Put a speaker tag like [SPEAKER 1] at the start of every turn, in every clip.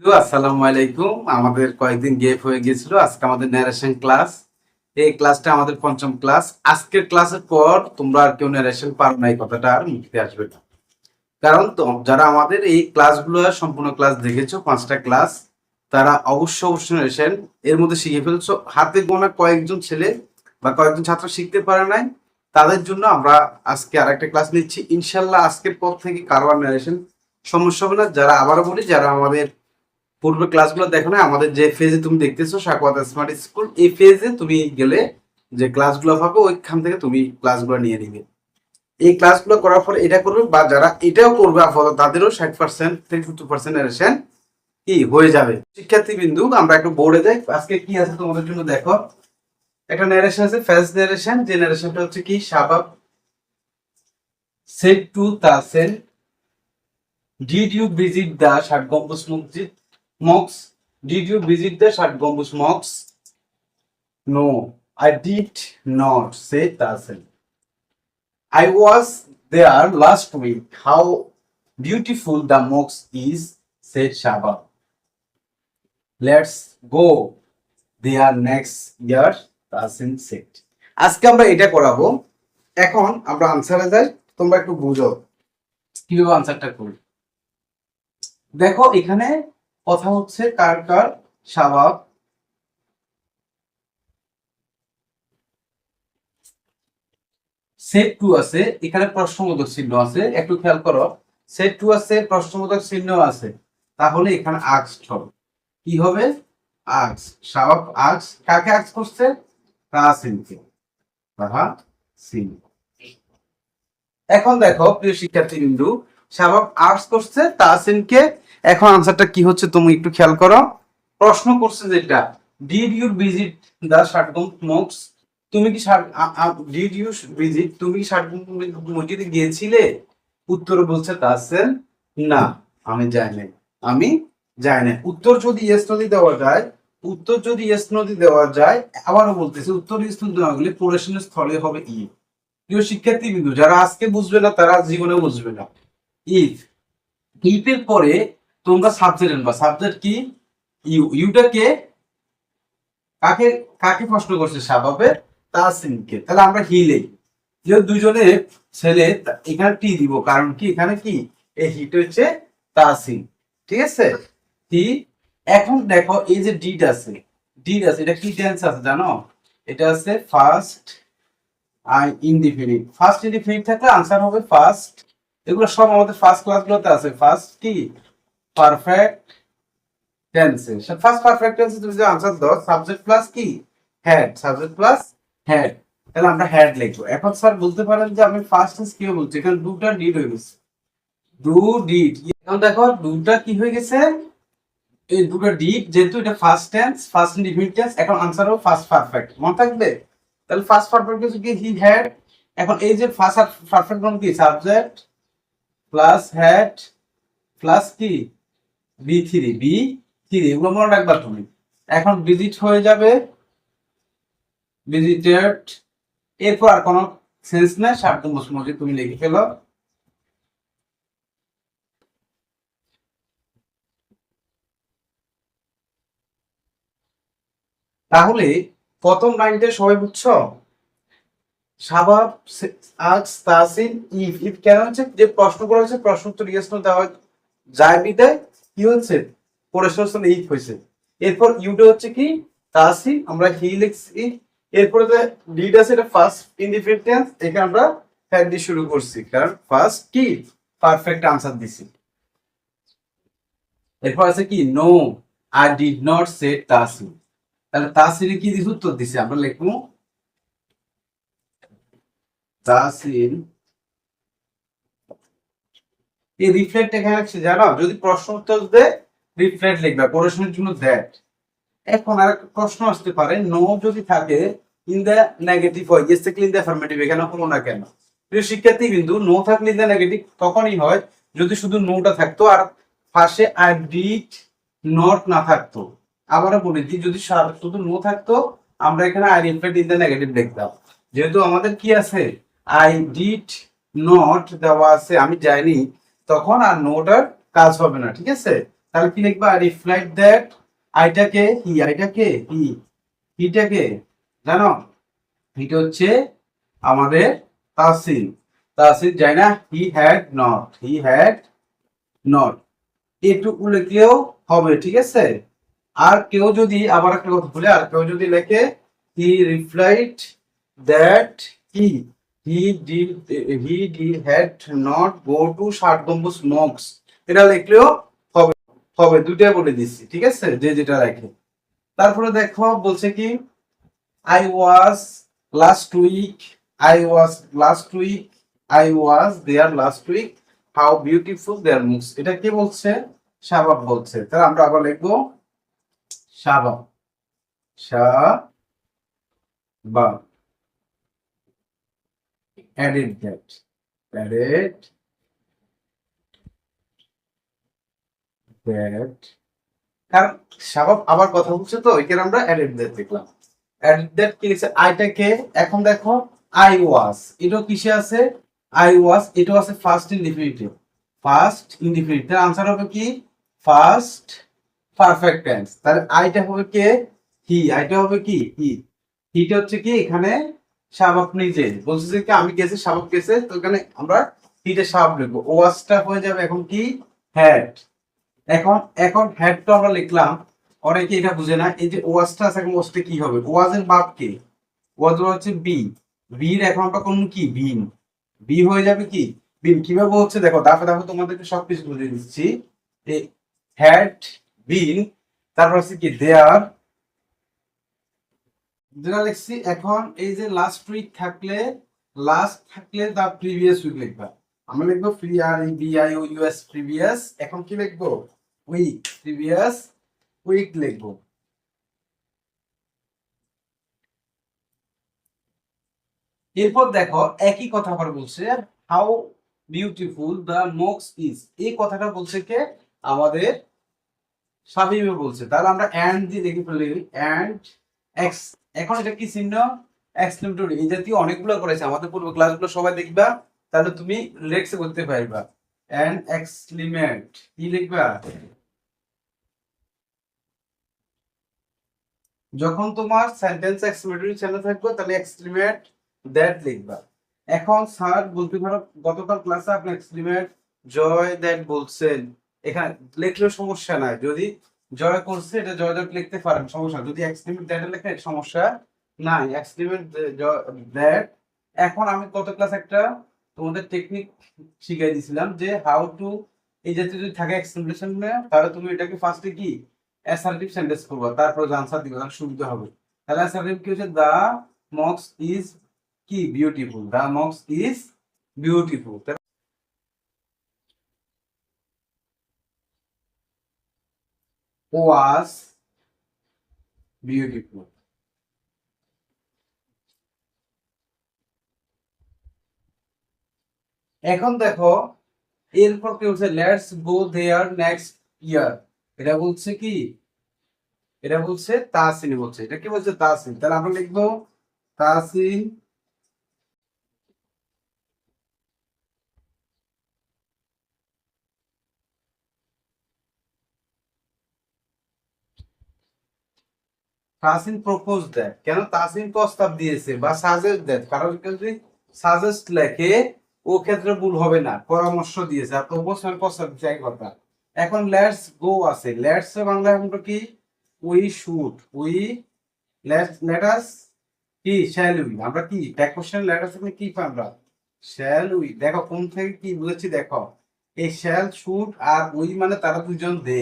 [SPEAKER 1] বন্ধু, আসসালামু আলাইকুম। আমাদের কয়েকদিন গেপ হয়ে গিয়েছিল। আজকে আমাদের ন্যারেশন ক্লাস এই ক্লাসটা আমাদের পঞ্চম ক্লাস আজকের ক্লাসের পর তোমরা আর কেউ ন্যারেশন পারো না এই কথাটা আর মুখতে আসবে না। কারণ তো- যারা আমাদের এই ক্লাসগুলো সম্পূর্ণ ক্লাস দেখেছ পাঁচটা ক্লাস তারা অবশ্য অবশ্যই ন্যারেশন এর মধ্যে শিখে ফেলছো। হাতে গোনা কয়েকজন ছেলে বা কয়েকজন ছাত্র শিখতে পারে নাই তাদের জন্য আমরা আজকে আর একটা ক্লাস নিচ্ছি। ইনশাল্লাহ আজকের পর থেকে কারও আর ন্যারেশন সমস্যা হবে না। যারা আবারও বলি যারা আমাদের পূর্বে ক্লাসগুলো দেখো না, আমাদের যে ফেজে তুমি দেখতেছো সাকওয়াত স্মার্ট স্কুল এই ফেজে তুমি গেলে যে ক্লাসগুলো হবে, ওইখান থেকে তুমি ক্লাসগুলো নিয়ে নিবে। এই ক্লাসগুলো করার পর এটা করবে, বা যারা এটাও করবে আপাতত, তাদেরও ষাট পার্সেন্ট থেকে সত্তর পার্সেন্ট এরেশন কি হয়ে যাবে। শিক্ষার্থী বিন্দু আমরা একটু বোর্ডে যাই। আজকে কি আছে তোমাদের জন্য দেখো। একটা ন্যারেশন আছে ফার্স্ট ন্যারেশন যে ন্যারেশনটা হচ্ছে কি? Shabab said to Tasin did you visit the Shat Gombuj Masjid? Mosques. Did you visit the Shat Gambus mosques? No, I did not, said Tasin. I was there last week. How beautiful the mosque is, said Shaba. Let's go there next year, Tasin said. আজকে আমরা এটা করাবো এখন আমরা আনসারে যাই তোমরা একটু বুঝো কীভাবে আনসারটা করি দেখো এখানে কথা হচ্ছে কার কার? স্বভাব সেট টু আছে, এখানে প্রশ্নবোধক চিহ্ন আছে, একটু খেয়াল করো। সেট টু আছে, প্রশ্নবোধক চিহ্ন আছে, তাহলে এখানে আক্স হবে কি হবে? আক্স। স্বভাব আক্স। কাকে আক্স করছে? তাহসিনকে। তাহা সিন এখন দেখো, প্রিয় শিক্ষার্থী বিন্দু স্বভাব আর্টস করছে, তাহসিনকে এখন আনসারটা কি হচ্ছে তুমি একটু খেয়াল করো। প্রশ্ন করছে যেটা ডিড ইউ ভিজিট দা ষাটগম মক্স তুমি কি ডিড ইউ ভিজিট তুমি কি ষাটগম মসজিদে গিয়েছিলে? উত্তর বলছে তাসেন না, আমি যাই নাই। আমি যাই নাই। উত্তর যদি ইয়েস নদী দেওয়া যায়, উত্তর যদি ইয়েস নদী দেওয়া যায়, আবারও বলতেছে, উত্তর ইয়েস নদী দেওয়া গেলে প্রশ্নের স্থলে হবে ই প্রিয় শিক্ষার্থী বিন্দু যারা আজকে বুঝবে না, তারা জীবনে বুঝবে না। ইফ ইফের পরে তোমরা সাবজেক্ট আনবা। সাবজেক্ট কি? ইউ, ইউটা কে? কাকে কাকে প্রশ্ন করছে স্বভাবে? তাসিনকে তাহলে আমরা হিলেই যে দুজনে ছেলে এখানে টি দিব। কারণ কি? এখানে কি? এই হিট হচ্ছে তাসিন ঠিক আছে? টি এখন দেখো এই যে ডিড আছে। ডিড আছে। এটা কি টেন্স আছে জানো? এটা আছে past I indefinite past indefinite থাকলে আনসার হবে ফার্স্ট এগুলো সব আমাদের ফার্স্ট ক্লাসগুলোতে আছে। ফার্স্ট কি? পারফেক্ট টেন্সে ফার্স্ট পারফেক্ট টেন্সে তুমি যে আনসার দাও সাবজেক্ট প্লাস কি হেড সাবজেক্ট প্লাস হেড তাহলে আমরা হেড লিখব। এখন স্যার বলতে পারেন যে আমি ফার্স্ট টেন্স কি বলছি? এখানে দুটা ডিড হয়ে গেছে। ডু ডিড এখন দেখো, দুটা কি হয়ে গেছে? এই দুটো ডিড যেহেতু এটা past tense past indefinite tense এখন আনসার হবে ফার্স্ট পারফেক্ট মনে থাকবে? তাহলে ফার্স্ট পারফেক্ট হচ্ছে কি? হি হ্যাড এখন এই যে ফার্স্ট পারফেক্ট ফর্ম কি? সাবজেক্ট প্লাস হ্যাড প্লাস কি বি থ্রি বি থ্রি এগুলো মনে রাখবা তুমি। এখন ভিজিট হয়ে যাবে ভিজিটেড এরপর আর কোনো সেন্স নাই সার্থ মসুমতি তুমি লিখে ফেলো। তাহলে প্রথম লাইনটা সবাই বুঝছ? স্বভাব আজ তাসিন ইফ ইফ কেন হচ্ছে? যে প্রশ্ন করা হচ্ছে প্রশ্ন উত্তর ইয়েস নো দেওয়া যায় বিদায়। কি হচ্ছে? প্রশ্ন ইফ হয়েছে। এরপর ইউটা হচ্ছে কি? তাসিন আমরা হি লিখছি? এরপরে যে ডিড আছে, এটা ফার্স্ট ইন্ডিপেন্ডেন্স এখানে আমরা হ্যাড দিয়ে শুরু করছি। কারণ ফার্স্ট কি? পারফেক্ট আনসার দিছি। এরপর আছে কি? No I did not say Tasin তাহলে তাসিনে কি দিছে? উত্তর দিছে। আমরা লিখব তাসিন এই রিফ্লেক্ট এখানে আছে, জানো? যদি প্রশ্ন উত্তর দেয় রিফ্লেক্ট লিখবে, প্রশ্নের জন্য দ্যাট এখন আর প্রশ্ন আসতে পারে নো যদি থাকে ইন দ্য নেগেটিভ হয় ইয়েস থাকলে ইন দ্য অ্যাফার্মেটিভ এখানে হলো না কেন? প্রিয় শিক্ষার্থী বিন্দু নো থাকলে ইন দ্য নেগেটিভ তখনই হয়, যদি শুধু নোটা থাকতো আর পাশে আই ডিড নট না থাকতো। আবারও বলি দিই যদি শুধু নো থাকতো, আমরা এখানে I reflect in the negative লিখতাম। যেহেতু আমাদের কি আছে? আই ডিড নট দেওয়া আছে, আমি যাইনি তখন আর নোটার কাজ হবে না, ঠিক আছে? তাহলে কি লিখবা? রিফ্লেক্ট দ্যাট আইটাকে হি আইটাকে হি হিটাকে জানো? এটা হচ্ছে আমাদের তাসিন তাসিন যায় না? He had not he had not এটুকু লিখলেও হবে, ঠিক আছে? আর কেউ যদি, আবার একটা কথা বলে, আর কেউ যদি লেখে he replied that he he did he d had not go to Shat Gambuj Mox এটা লিখলেও হবে হবে দুইটা বলে দিচ্ছি, ঠিক আছে? যে যেটা লেখে। তারপরে দেখো, বলছে কি I was last week I was last week I was there last week how beautiful there mosques এটা কি বলছে? শাবাব বলছে। তাহলে আমরা আবার লিখব শাবাব শাবা added that. Added that. কারণ শাবাব আবার কথা বলছে তো এখানে আমরা added that দেখলাম। Added that কি লিখছে আইটাকে এখন দেখো আই ওয়াজ এটাও কিসে আছে? আই ওয়াজ এটাও আছে ফার্স্ট ইনডিফিনিটিভ ফার্স্ট ইনডিফিনিটিভ তার আনসার হবে কি? ফার্স্ট পারফেক্ট টেন্স তাহলে আইটা হবে কে? হি আইটা হবে কি? হি হিটা হচ্ছে কি? এখানে শাবাব নিজে। বলছে যে, কি, আমি গেছি শাবাব গেছে, তো এখানে আমরা হিটে শাবাব লিখব। ওয়াজটা হয়ে যাবে এখন কি? হ্যাড এখন এখন হ্যাডটা আমরা লিখলাম, অনেকে এটা বুঝে না। এই যে ওয়াজটা আছে, এখন ওয়াজটা কি হবে? ওয়াজের বাপ কে? ওয়াজ হচ্ছে বি। বির এখন আমরা কোন কি? বিন। বি হয়ে যাবে কি? বিন। কীভাবে হচ্ছে? দেখো দাফে দাফে তোমাদেরকে সবকিছু বুঝিয়ে দিচ্ছি। হ্যাড বিন, তারপর হচ্ছে কি দেয়ার যেটা লিখছি, এখন এই যে লাস্ট উইক থাকলে লাস্ট থাকলে দা প্রিভিয়াস উইক লিখবা। আমরা লিখব ফ্রি আর আই ও ইউএস প্রিভিয়াস এখন কি লিখব? উইক প্রিভিয়াস উইক লিখব। এরপর দেখো, একই কথা আবার বলছে হাউ বিউটিফুল দ্য মক্স ইজ এই কথাটা বলছে কে? আমাদের স্বাভাবিক বলছে। তাহলে আমরা অ্যান্ড দিয়ে দেখে ফেলি। অ্যান্ড এক্স এখন এটা কি চিহ্ন? এক্সক্লেমেটরি এই জাতীয় অনেকগুলো করেছে। আমাদের পূর্ব ক্লাসগুলো সবাই দেখবা, তাহলে তুমি লেটস করতে পারবা। অ্যান্ড এক্সক্লিমেট কি লিখবা? যখন তোমার সেন্টেন্স এক্সক্লেমেটরি চ্যানেল থাকবে, তাহলে এক্সক্লিমেট দ্যাট লিখবা। এখন স্যার বলতে পারো, গতকাল ক্লাসে আপনি এক্সক্লিমেট জয় দ্যাট বলছেন। এখানে লিখলেও সমস্যা নাই। যদি জয় করছে, এটা জয় জয় লিখতে পারেন, সমস্যা যদি এক্সক্লিমেট দ্যাট লেখে সমস্যা নাই। এক্সক্লিমেট দ্যাট এখন আমি গত ক্লাস একটা তোমাদের টেকনিক শিখাই দিয়েছিলাম যে হাউ টু এই জাতীয় যদি থাকে এক্সপ্লেনেশন তাহলে তুমি এটাকে ফার্স্টে কি? অ্যাসার্টিভ সেন্টেন্স করবে, তারপর আনসার দিবে, তাহলে সুবিধা হবে। তাহলে অ্যাসার্টিভ কি হচ্ছে? দা মক্স ইজ কি? বিউটিফুল দা মক্স ইজ বিউটিফুল was beautiful. এখন দেখো, এরপর কি বলছে লেটস গো দেয়ার নেক্সট ইয়ার এটা বলছে কি? এটা বলছে তাসিন বলছে। এটা কি বলছে তাসিন তাহলে আমরা লিখব তাসিন তাসিন প্রপোজ দেয়। কেন? তাসিন প্রস্তাব দিয়েছে বা সাজেস্ট দেয়। কারণ যদি সাজেস্ট লেখে, ও ক্ষেত্রে ভুল হবে না, পরামর্শ দিয়েছে। আর প্রপোজ মানে প্রস্তাব এক কথা। এখন লেটস গো আছে। লেটস বাংলা এখন কি? We should we let's let us কি? শ্যাল উই আমরা কি? ব্যাক কোশ্চেন লেটাস থেকে কি আমরা? শ্যাল উই দেখো, কোন থেকে কি বুঝেছি দেখো। এই শ্যাল শুট আর উই মানে তারা দুজন দে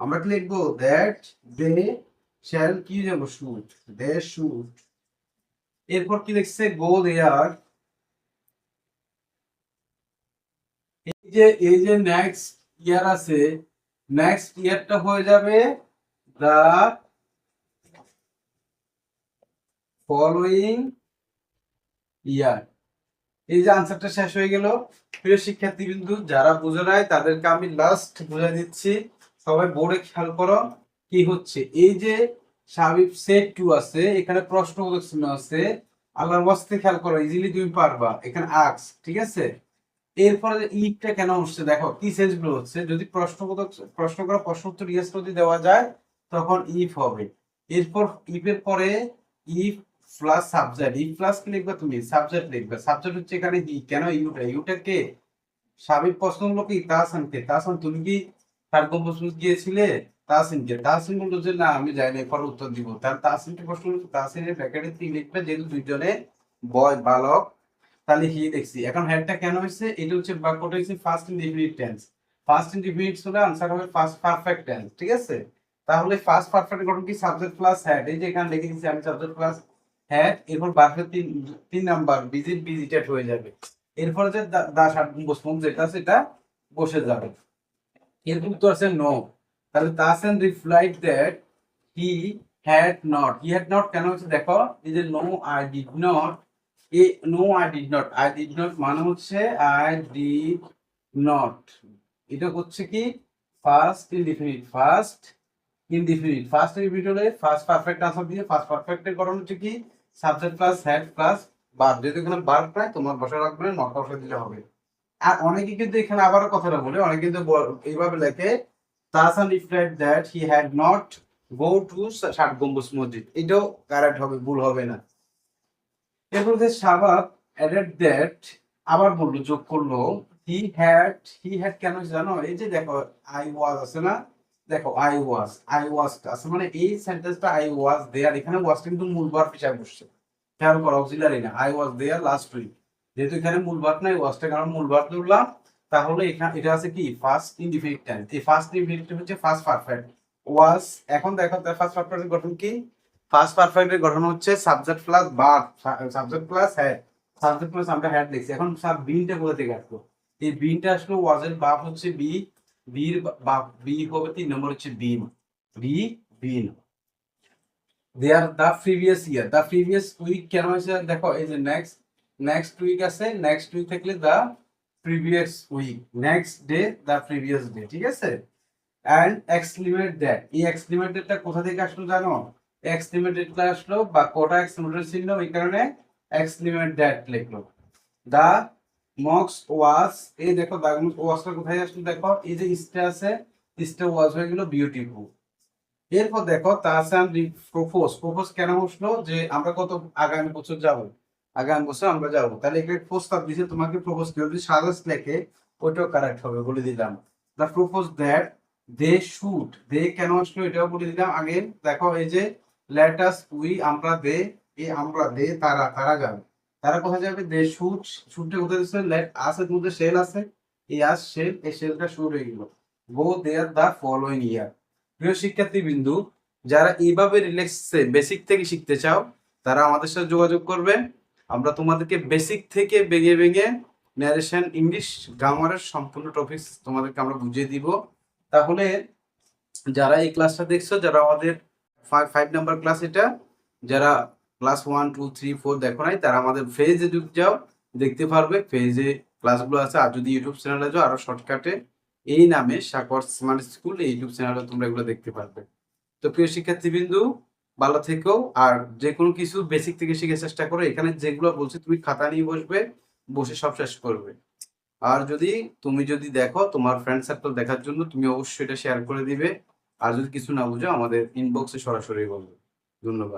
[SPEAKER 1] আমরা কি লিখব? দ্যাট দে শ্যাল কি যাব শুট দে শুট এরপর কি লিখছে গো দেয়ার এই যে এই যে নেক্সট ইয়ার আছে নেক্সট ইয়ারটা হয়ে যাবে দা ফলোইং ইয়ার এই যে আনসারটা শেষ হয়ে গেল। প্রিয় শিক্ষার্থী বিন্দু যারা বুঝে নাই, তাদেরকে আমি লাস্ট বুঝাই দিচ্ছি। সবাই বোর্ডে খেয়াল করো। কি হচ্ছে? এই যে স্বাভাবিক সেট টু আছে, এখানে প্রশ্নবোধক চিহ্ন আছে। আল্লাহর বস্তে খেয়াল করো ইজিলি তুমি পারবা। এখানে আক্স, ঠিক আছে? এরপরে ইফটা কেন হচ্ছে দেখো, কি সেন্সগুলো হচ্ছে? যদি প্রশ্ন প্রশ্ন করা প্রশ্ন উত্তর ইয়েস যদি দেওয়া যায়, তখন ইফ হবে। এরপর ইফের পরে if plus subject if plus কি লিখবে তুমি? সাবজেক্ট লিখবে। সাবজেক্ট হচ্ছে এখানে ই কেন ইউটা ইউটা কে? স্বাভাবিক প্রশ্নগুলো কি? তাহসানকে তাহসান তুমি কি তার প্রশ্ন গিয়েছিলে? তাহসিনকে তাহসিন বলতো যে, না, আমি যাইনি পরে উত্তর দিব। তার তাহসিনকে প্রশ্ন করছে তাহসিনের ব্র্যাকেটে তিন লিখবে যেহেতু দুইজনে বয়, বালক, তাহলে হি দেখছি? এখন হেডটা কেন হয়েছে? এটা হচ্ছে বাক্যটা হচ্ছে first indefinite tense first indefinite হলে আনসার হবে ফার্স্ট পারফেক্ট টেন্স ঠিক আছে? তাহলে ফার্স্ট পারফেক্ট গঠন কি? সাবজেক্ট প্লাস হেড এই যে এখানে লিখে দিচ্ছি আমি সাবজেক্ট প্লাস হ্যাড এরপর বার্ফের তিন তিন নাম্বার ভিজিট ভিজিটেড হয়ে যাবে। এরপরে যে দা- দা ষাট বসবো যেটা, সেটা বসে যাবে। এরপর তো আছে নো তাহলে Tahsan replied that he had not. He had not কেন হচ্ছে? দেখো, এই যে no I did not a no I did not I did not মানে হচ্ছে আই ডিড নট এটা হচ্ছে কি? First indefinite first indefinite first indefinite হলে ফার্স্ট পারফেক্ট আনসার দিয়ে ফার্স্ট পারফেক্টের গঠন হচ্ছে কি? সাবজেক্ট প্লাস হ্যাড প্লাস বার যদি এখানে বার প্রায় তোমার বসা রাখবে নট বসা দিলে হবে। আর অনেকে কিন্তু এখানে আবারও কথাটা বলে, অনেকে কিন্তু এইভাবে লেখে Tahsan replied that he had not go to Shat Gambuj মসজিদ। এটাও কারেক্ট হবে, ভুল হবে না। এরপর যে শাবাব অ্যাডেড দ্যাট আবার বলল, যোগ করল হি হ্যাড হি হ্যাড কেন জানো, এই যে দেখো আই ওয়াজ আছে না? দেখো আই ওয়াজ আই ওয়াজ আছে মানে এই সেন্টেন্সটা আই ওয়াজ দেয়ার এখানে ওয়াজটা কিন্তু মূল ভার্ব হিসাবে বসছে। খেয়াল করো অক্সিলারি না I was there last week যেহেতু এখানে মূল ভার্ব নাই ওয়াজটা কারণ মূল ভার্ব ধরলাম তাহলে এখানে এটা আছে কি? ফার্স্ট ইনডিফিনিট টেন্স এই ফার্স্ট ইনডিফিনিট হচ্ছে ফার্স্ট পারফেক্ট ওয়াজ এখন দেখো তার ফার্স্ট পারফেক্টের গঠন কি? ফার্স্ট পারফেক্টের গঠন হচ্ছে subject plus bar subject plus had subject plus আমরা হ্যাড লিখছি। এখন স্যার বিনটা কোথা থেকে আসলো? এই বিনটা আসলো ওয়াজের বাপ হচ্ছে বি বির বাপ বি হবে তিন নম্বর হচ্ছে been be been there the previous year the previous week কেন হয়েছে? দেখো, এই যে নেক্সট নেক্সট উইক আছে নেক্সট উইক থাকলে the previous week next day the previous day ঠিক আছে? অ্যান্ড এক্সক্লিমেট দ্যাট এই এক্সক্লিমেটেডটা কোথা থেকে আসলো জানো? এক্সক্লিমেটেডটা আসলো বা কোটা এক্সক্লিমেটেড ছিল? এই কারণে এক্সক্লিমেট দ্যাট লিখলো। দা মক্স ওয়াজ এই দেখো দা ওয়াজটা কোথায় আসলো দেখো? এই যে ইস্টে আছে ইস্টে ওয়াজ হয়ে গেল বিউটিফুল এরপর দেখো তাহসান প্রপোজ প্রপোজ কেন বসল? যে আমরা কত আগামী বছর যাব? আগামী বছর আমরা যাব। তাহলে একটা প্রস্তাব দিছে, তোমাকে প্রপোজ কেউ যদি সাজেস্ট লেখে ওইটাও কারেক্ট হবে বলে দিলাম। The propose that they should they কেন আসলো এটাও বলে দিলাম। আগে দেখো, এই যে লেটাস উই আমরা দে এ, আমরা দে তারা তারা যাবে। তারা কোথায় যাবে? দে শুট শুটটা কোথায় দিচ্ছে লেট আসের মধ্যে শেল আছে। এই আস শেল এই শেলটা শুট হয়ে গেল। গো দেয়ার দা ফলোইং ইয়ার প্রিয় শিক্ষার্থী বিন্দু যারা এইভাবে রিল্যাক্সে বেসিক থেকে শিখতে চাও, তারা আমাদের সাথে যোগাযোগ করবে আমরা তোমাদেরকে বেসিক থেকে ভেঙে ভেঙে ন্যারেশন ইংলিশ গ্রামারের সম্পূর্ণ টপিক তোমাদেরকে আমরা বুঝিয়ে দিব। তাহলে যারা এই ক্লাসটা দেখছ, যারা আমাদের ফাইভ নাম্বার ক্লাস এটা, যারা class one two three four দেখো নাই, তারা আমাদের ফেজে ঢুক যাও, দেখতে পারবে ফেজে ক্লাসগুলো আছে। আর যদি ইউটিউব চ্যানেলে যাও, আরও শর্টকাটে এই নামে সাকর স্মার্ট স্কুল, এই ইউটিউব চ্যানেলে তোমরা এগুলো দেখতে পারবে। তো প্রিয় শিক্ষার্থীবৃন্দু ভালো থেকো আর যে কোনো কিছু বেসিক থেকে শিখে চেষ্টা করো। এখানে যেগুলো বলছি, তুমি খাতা নিয়ে বসবে, বসে সব শেষ করবে। আর যদি তুমি যদি দেখো, তোমার ফ্রেন্ড সার্কেল দেখার জন্য, তুমি অবশ্যই এটা শেয়ার করে দিবে। আর যদি কিছু না বুঝো, আমাদের ইনবক্সে সরাসরি বলবে। ধন্যবাদ।